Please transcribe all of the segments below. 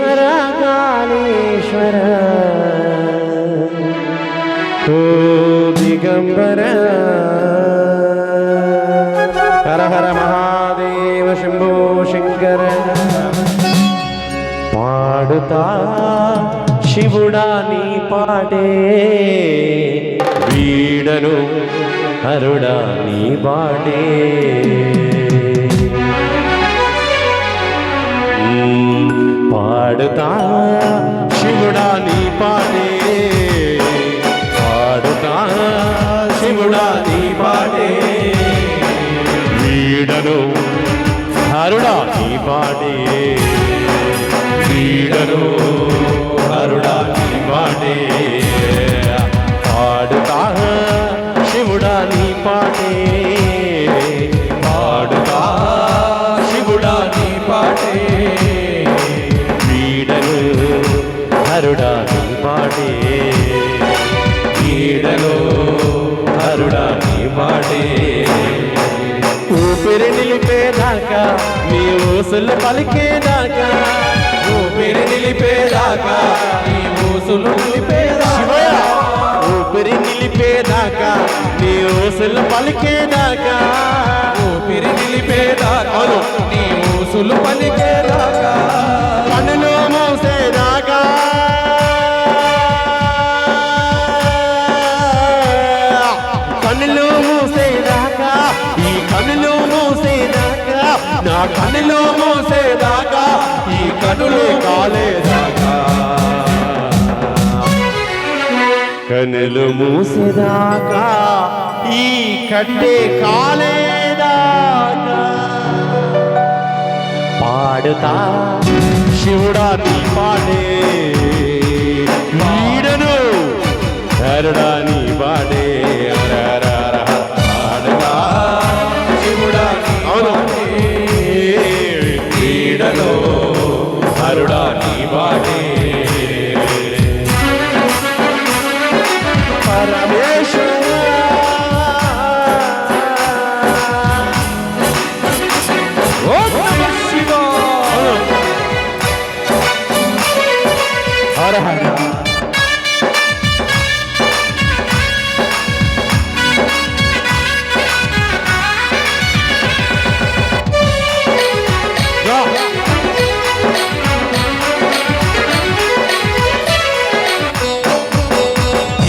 ഈശ്വര കാളീശ്വര ഓ ദിഗംബര ഹര ഹര മഹാദേവ ശംഭോ ശങ്കര പാടുതാ ശിവുടാ നീ പാടേ വീടനും അരുടാ നീ പാടേ వాడే నీడను అరుణాని వాడే పాడుతా శివుడా నీ పాటే. పాడుతా శివుడా నీ పాటే. నీడను అరుడా నీ పాటే. నీడను ఊపిరి నిలిపేదాకా నీ ఊసులు పలికేదాకా ఊపిరి నిలిపేదాకా నీ ఊసులు నిలిపేదాకా. ఊపిరి నిలిపేదాకా నీ ఊసులు పలికేదాకా ఊపిరి నిలిపేదాకా నీ ఊసులు పలికేదాకా నా కనిలో మోసేదాకా ఈ కనులే కాలేదాకా కనులు మూసేదాకా ఈ కట్టే కాలేదాకా పాడుతా శివుడా హర హర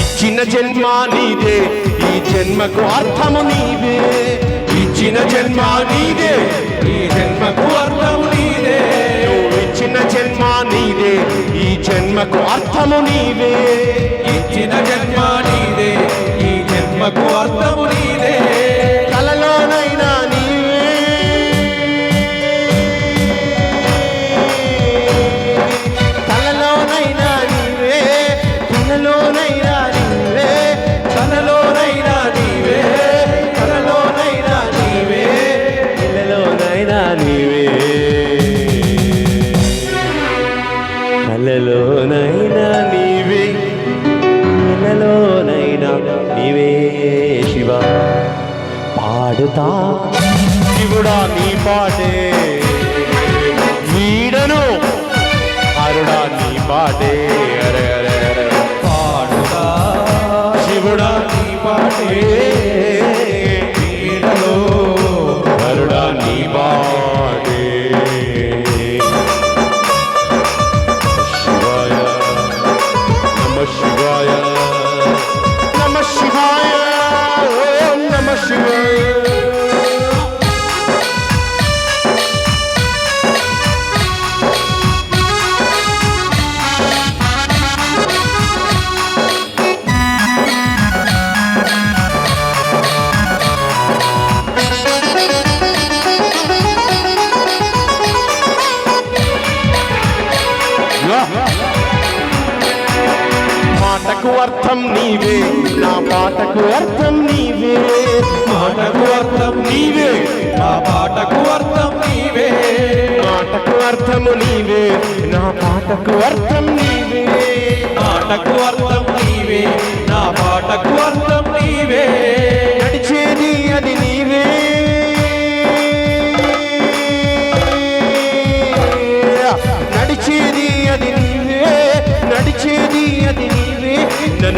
ఇచ్చిన జన్మ నీదే ఈ జన్మకు అర్థము నీవే ఇచ్చిన జన్మ నీదే ఈ జన్మకు జన్మకు అర్థము నీవే. ఇచ్చిన జన్మ నీదే. ఈ జన్మకు అర్థము నీదే. పాడుతా శివుడా నీ పాటే. వీడను అరుడా నీ పాటే. అరే అరే అరే. పాడుతా. శివుడా నీ పాటే. అర్థం నీవే. నా పాటకు అర్థం నీవే. మాటకు అర్థం నీవే. నా పాటకు అర్థం నీవే. మాటకు అర్థము నీవే. నా పాటకు అర్థం నీవే.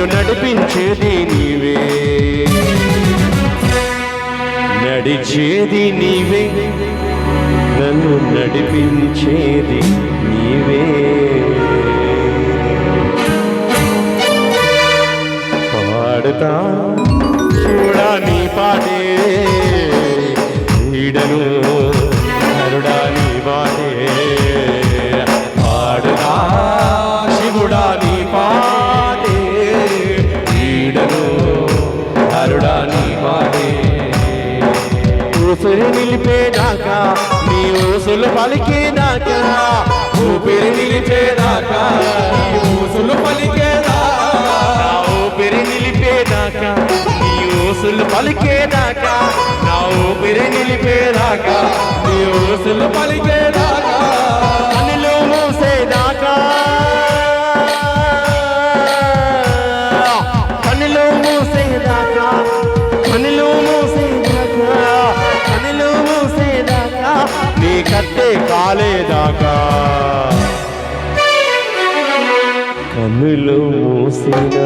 నడిపించేది నీవే. నడిచేది నీవే. నన్ను నడిపించేది నీవే. నీ ఊసులు పలికేదాకా ఊపిరి నిలిచేదాకా ఈ ఊసులు పలికేదాకా ఊపిరి నిలిపేదాకా నీ ఊసులు పలికేదాకా నా ఊపిరి నిలిపేదాకా ఈ ఊసులు పలికే కాలేదాకా. కనులు మూసిన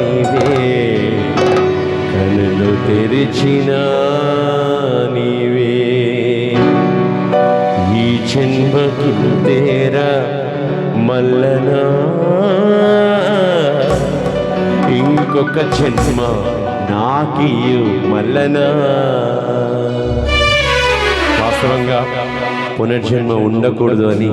నీవే. కనులు తెరిచిన నీవే. ఈ జన్మకి తేరా మల్లనా. ఇంకొక జన్మ నాకియు మల్లనా. వాస్తవంగా పునర్జన్మ ఉండకూడదు అని